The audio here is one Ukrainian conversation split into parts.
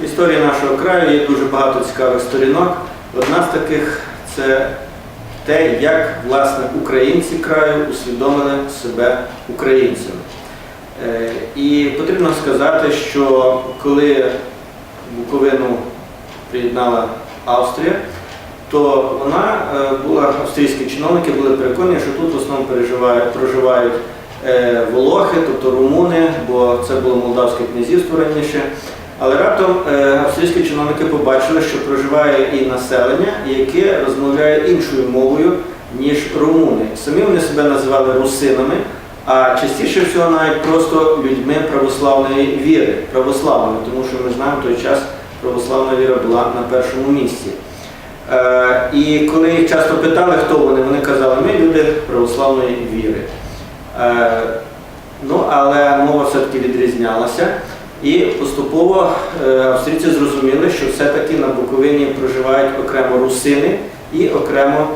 В історії нашого краю є дуже багато цікавих сторінок. Одна з таких це те, як власне українці краю усвідомили себе українцями. Е, І потрібно сказати, що коли Буковину приєднала Австрія, то вона е, була, австрійські чиновники були переконані, що тут в основному переживають, проживають е, волохи, тобто румуни, бо це було Молдавське князівство раніше. Але раптом е, австрійські чиновники побачили, що проживає і населення, яке розмовляє іншою мовою, ніж румуни. Самі вони себе називали русинами, а частіше всього навіть просто людьми православної віри, православними, тому що ми знаємо, в той час православна віра була на першому місці. Е, І коли їх часто питали, хто вони, вони казали, ми люди православної віри. Е, Ну, але мова все-таки відрізнялася. І поступово е, австрійці зрозуміли, що все-таки на Буковині проживають окремо русини і окремо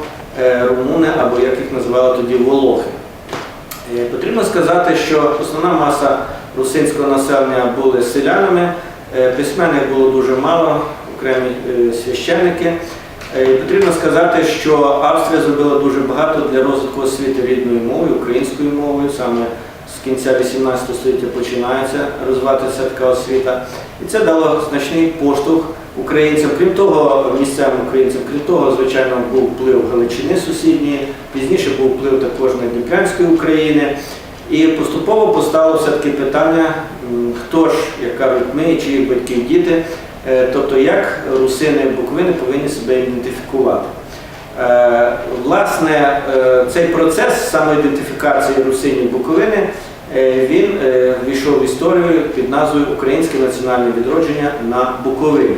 е, румуни, або як їх називали тоді волохи. Е, Потрібно сказати, що основна маса русинського населення були селянами, письменних було дуже мало, окремі священники. І Потрібно сказати, що Австрія зробила дуже багато для розвитку освіти рідною мовою, українською мовою. Саме кінця 18 століття починається розвиватися така освіта. І це дало значний поштовх українцям. Крім того, місцевим українцям, крім того, звичайно, був вплив Галичини сусідньої, пізніше був вплив також на Дніпрянської України. І поступово постало все-таки питання, хто ж, як кажуть, ми, чиї батьків діти, е, тобто як русини Буковини повинні себе ідентифікувати. Е, Власне, е, цей процес самоідентифікації русинів Буковини він е, війшов в історію під назвою Українське національне відродження на Буковині.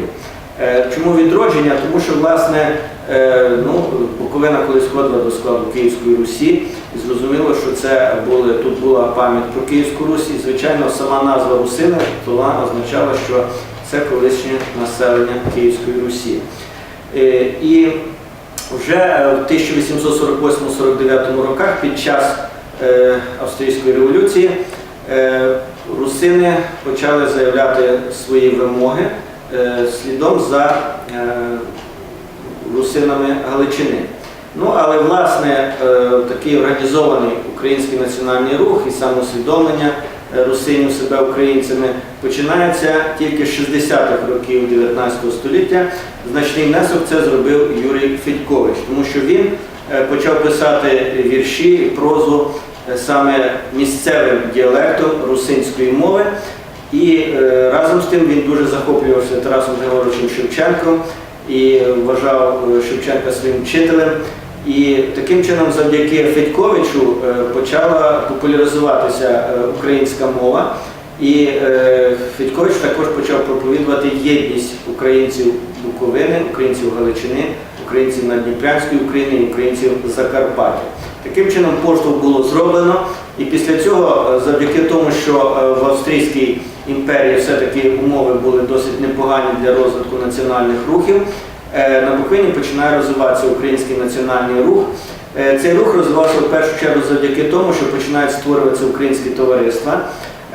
Е, Чому відродження? Тому що власне е, ну, Буковина колись входила до складу Київської Русі, зрозуміло, що це були тут була пам'ять про Київську Русь, і звичайно сама назва Русини то вона означала, що це колишнє населення Київської Русі. Е, І вже е, в 1848-49 роках під час е, Австрійської революції е, русини почали заявляти свої вимоги е, слідом за е, русинами Галичини. Ну, але власне е, такий організований український національний рух і самоусвідомлення е, русинів себе українцями починається тільки з 60-х років 19 століття. Значний внесок це зробив Юрій Федькович, тому що він е, почав писати вірші і прозу е, саме місцевим діалектом русинської мови. І е, разом з тим він дуже захоплювався Тарасом Григоровичем Шевченком і вважав е, Шевченка своїм вчителем. І таким чином, завдяки Федьковичу, е, почала популяризуватися е, українська мова. І е, Федькович також почав проповідувати єдність українців Буковини, українців Галичини, українців Надніпрянської України українців Закарпаття. Таким чином поштовх було зроблено, і після цього, е, завдяки тому, що е, в Австрійській імперії все-таки умови були досить непогані для розвитку національних рухів, е, на Буковині починає розвиватися український національний рух. Цей рух розвивався в першу чергу завдяки тому, що починають створюватися українські товариства,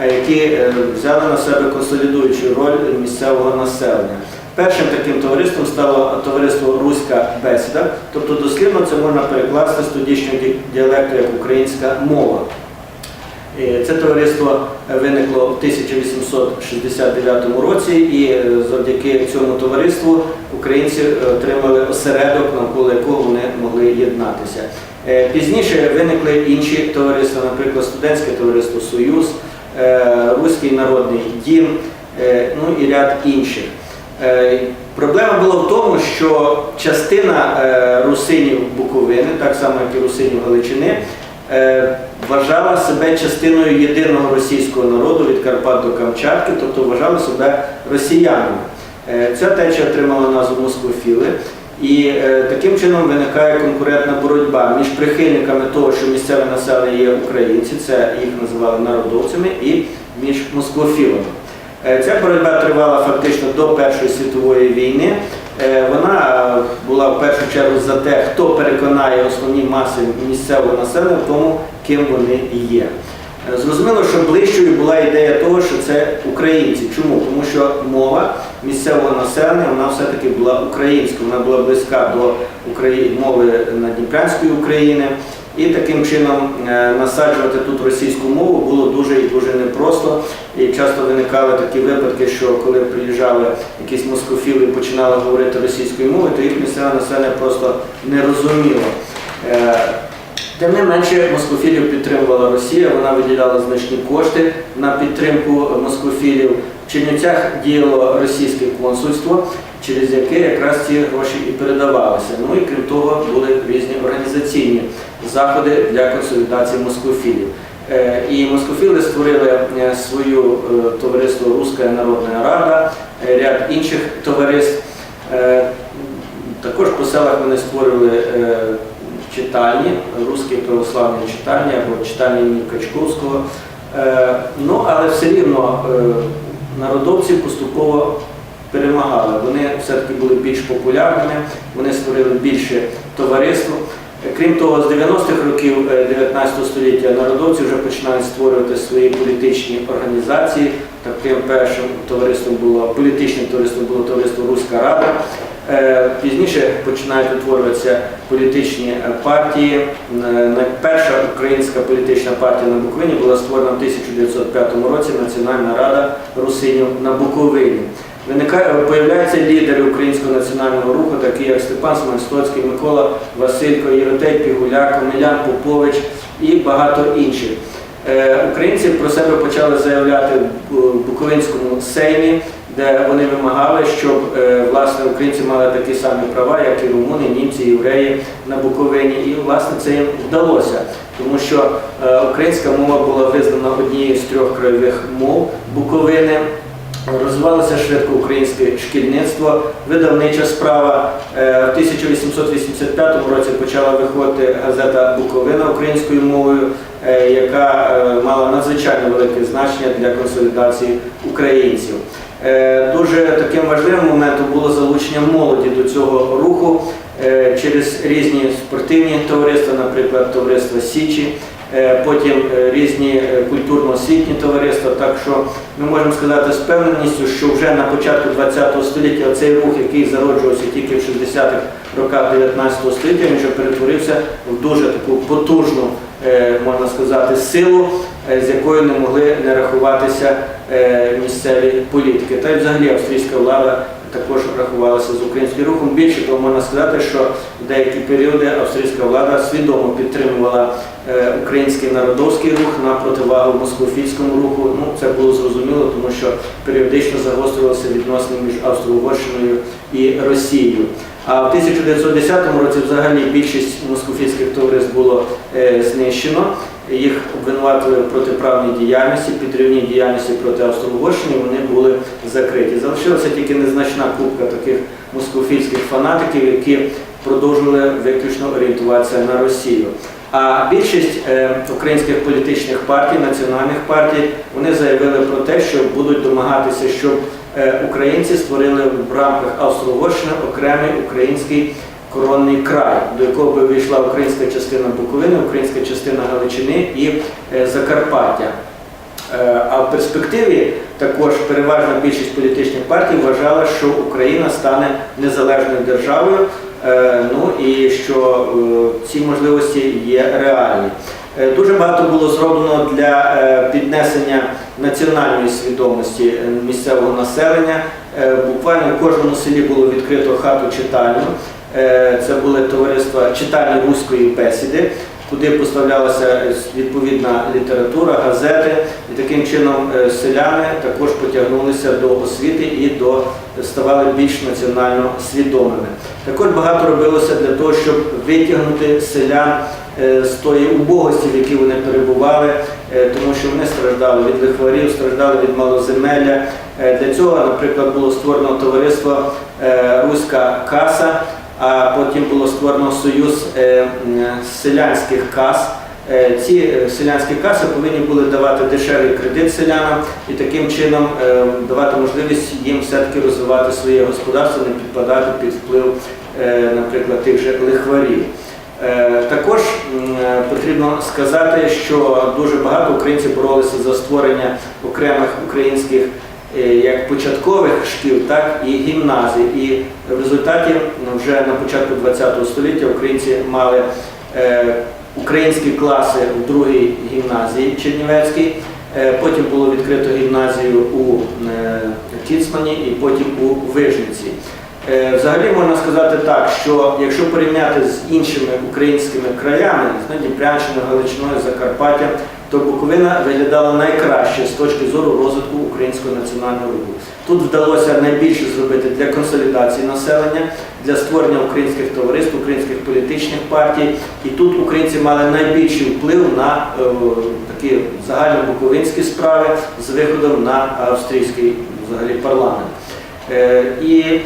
які взяли на себе консолідуючу роль місцевого населення. Першим таким товариством стало товариство Руська бесіда, тобто дослівно це можна перекласти з тодішнього діалекту як українська мова. Е, Це товариство виникло в 1869 році, і е, завдяки цьому товариству українці е, отримали осередок, навколо якого вони могли єднатися. Е, Пізніше виникли інші товариства, наприклад, студентське товариство Союз, е, Руський народний дім, е, ну і ряд інших. Е, Проблема була в тому, що частина е, русинів Буковини, так само як і русинів Галичини, е, вважала себе частиною єдиного російського народу від Карпат до Камчатки, тобто вважали себе росіянами. Ця течія отримала назву москофіли. І таким чином виникає конкурентна боротьба між прихильниками того, що місцеве населення є українці, це їх називали народовцями, і між москофілами. Е, Ця боротьба тривала фактично до Першої світової війни. Е, Вона була в першу чергу за те, хто переконає основні маси місцевого населення в тому, ким вони є. Е, Зрозуміло, що ближчою була ідея того, що це українці. Чому? Тому що мова місцевого населення вона все-таки була українською, вона була близька до мови Надніпрянської України. І таким чином е, насаджувати тут російську мову було дуже і дуже непросто. І часто виникали такі випадки, що коли приїжджали якісь москофіли і починали говорити російською мовою, то їх місцеве населення просто не розуміло. Тим не менше, москофілів підтримувала Росія, вона виділяла значні кошти на підтримку москофілів. В Чернівцях діяло російське консульство, через яке якраз ці гроші і передавалися. Ну і крім того, були різні організаційні заходи для консолідації москофілів. Е, І москофіли створили е, свою е, товариство Руська Народна Рада, ряд інших товариств. Також по селах вони створювали е, читальні, русські православні читальні або читальні імені Качковського. Е, Ну, але все рівно е, народовці поступово перемагали. Вони все-таки були більш популярними, вони створили більше товариство. Е, Крім того, з 90-х років е, 19 століття народовці вже починають створювати свої політичні організації. Таким першим товариством було політичним товариством було товариство Руська Рада. Е, Пізніше починають утворюватися політичні е, партії. Е, Найперша українська політична партія на Буковині була створена в 1905 році Національна рада русинів на Буковині. Появляються лідери українського національного руху, такі як Степан Смольстоцький, Микола Василько, Єротей Пігуляк, Омелян Попович і багато інших. Українці про себе почали заявляти в Буковинському сеймі, де вони вимагали, щоб е, власне українці мали такі самі права, як і румуни, німці, євреї на Буковині. І власне це їм вдалося, тому що е, українська мова була визнана однією з трьох краєвих мов Буковини. Розвивалося швидко українське шкільництво, видавнича справа. Е, В 1885 році почала виходити газета Буковина українською мовою, яка мала надзвичайно велике значення для консолідації українців. Е, Дуже таким важливим моментом було залучення молоді до цього руху е, через різні спортивні товариства, наприклад, товариство Січі, е, потім різні культурно-освітні товариства. Так що ми можемо сказати з певненістю, що вже на початку ХХ століття цей рух, який зароджувався тільки в 60-х роках 19 століття, він вже перетворився в дуже таку потужну, можна сказати, силу, з якою не могли не рахуватися е, місцеві політики. Та й взагалі австрійська влада також рахувалася з українським рухом. Більше того, можна сказати, що в деякі періоди австрійська влада свідомо підтримувала е, український народовський рух на противагу москофільському руху. Ну, це було зрозуміло, тому що періодично загострювалися відносини між Австро-Угорщиною і Росією. А в 1910 році взагалі більшість москофільських товариств було е, знищено. Їх обвинуватили в протиправній діяльності, підривній діяльності проти Австро-Угорщини, вони були закриті. Залишилася тільки незначна купка таких москофільських фанатиків, які продовжували виключно орієнтуватися на Росію. А більшість е, українських політичних партій, національних партій, вони заявили про те, що будуть домагатися, щоб е, українці створили в рамках Австро-Угорщини окремий український коронний край, до якого би вийшла українська частина Буковини, українська частина Галичини і е, Закарпаття. Е, А в перспективі також переважна більшість політичних партій вважала, що Україна стане незалежною державою, е, ну і що ці можливості є реальні. Дуже багато було зроблено для піднесення національної свідомості місцевого населення. Буквально в кожному селі було відкрито хату читальню. Е, Це були товариства читальні руської бесіди, куди поставлялася відповідна література, газети, і таким чином е, селяни також потягнулися до освіти і до ставали більш національно свідомими. Також багато робилося для того, щоб витягнути селян е, з тої убогості, в якій вони перебували, тому що вони страждали від лихварів, страждали від малоземелля. Для цього, наприклад, було створено товариство Руська каса, а потім було створено союз е, селянських кас. Е, Ці е, селянські каси повинні були давати дешевий кредит селянам і таким чином давати можливість їм все-таки розвивати своє господарство, не підпадати під вплив, наприклад, тих же лихварів. Також потрібно сказати, що дуже багато українців боролися за створення окремих українських як початкових шкіл, так і гімназій. І в результаті ну, вже на початку ХХ століття українці мали е, українські класи в другій гімназії Чернівецькій. Е, Потім було відкрито гімназію у е, Тіцмані і потім у Вижниці. Е, Взагалі можна сказати так, що якщо порівняти з іншими українськими краями, з Дніпрянщиною, Галичиною, Закарпаттям, то Буковина виглядала найкраще з точки зору розвитку українського національного руху. Тут вдалося найбільше зробити для консолідації населення, для створення українських товариств, українських політичних партій. І тут українці мали найбільший вплив на е, такі загальнобуковинські справи з виходом на австрійський взагалі парламент. Е, І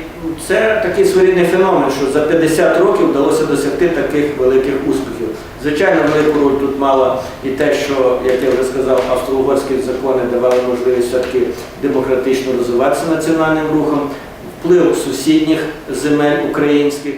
це такий своєрідний феномен, що за 50 років вдалося досягти таких великих успіхів. Звичайно, велику роль тут мало і те, що, як я вже сказав, австро-угорські закони давали можливість все-таки демократично розвиватися національним рухом, вплив сусідніх земель українських.